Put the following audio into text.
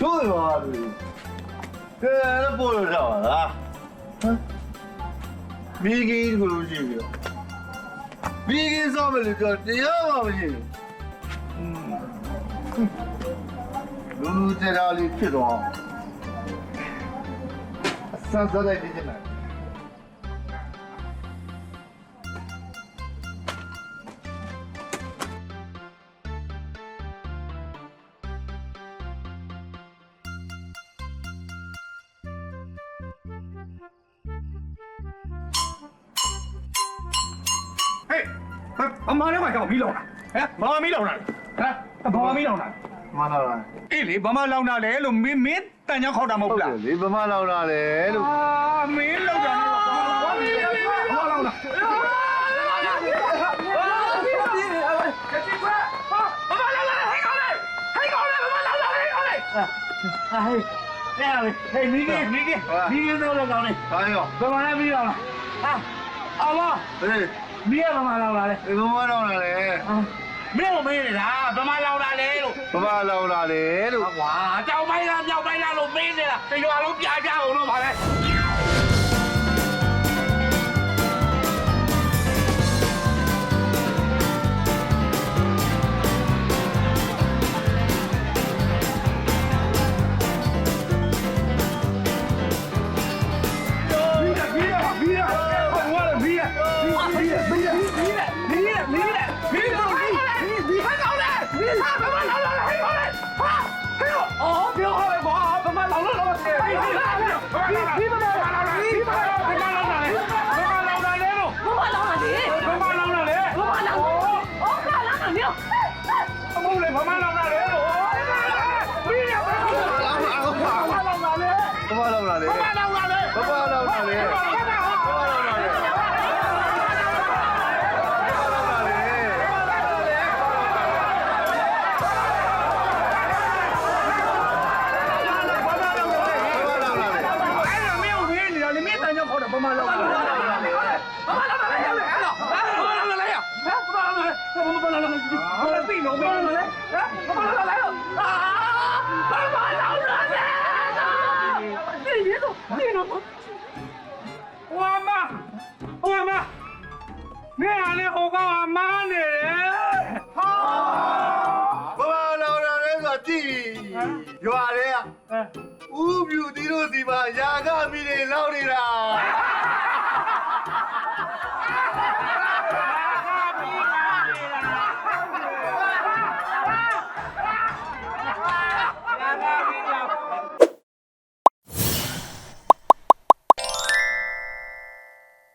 တို့ရွာလူကဲလည်းပေါ်လို့တော့လားဟမ်မိကြီးကိုလို့ရှိပြီတော့မိကြီးစောမယ်လို့ပြောတရားမှမရှိဘူးလူလူတရားလေးဖြစ်တော့အဆန်းစားလိုက်နေတယ် ဟေးဘာမှလည်းမကြောက်မီးလောင်တာဟမ်ဘာမှမီးလောင်တာဟမ်ဘာမှမီးလောင်တာမနာလားအေးလေဘာမှလောင်တာလေလို့မင်းမင်းတန်ချောင်းခေါက်တာမဟုတ်ဘူးလားလေဗမာလောက်လာလေလို့အာမင်းလောက်တာနေဘာမီးဘာလောင်တာဟေးဟေးမိကြီးမိကြီးမိကြီးတော့လောက်နေဟာရောဘာမှလည်းမီးလောင်တာဟာအမဟေး မီးရဘာမှလောင်တာလေဗမာလောက်လာလေမင်းကိုမေးနေတာဘာမှလောင်တာလေလို့ဗမာလောက်လာလေလို့ကွာတောင်ပိုင်းလားမြောက်ပိုင်းလားလို့မေးနေတာတရွာလုံးပြကြအောင်လို့ပါလေ ဘ မလောင်းတာလေဘမလောင်းတာဩခါလောင်းတာမျိုးဗမာလောက်လာလေဗမာလောက်လာလေဗမာလောက်လာလေဗမာလောက်လာလေဆိုကြည့်ရွာလေဥပြူတီတို့စီမှာယာကမိတွေလောက်နေတာ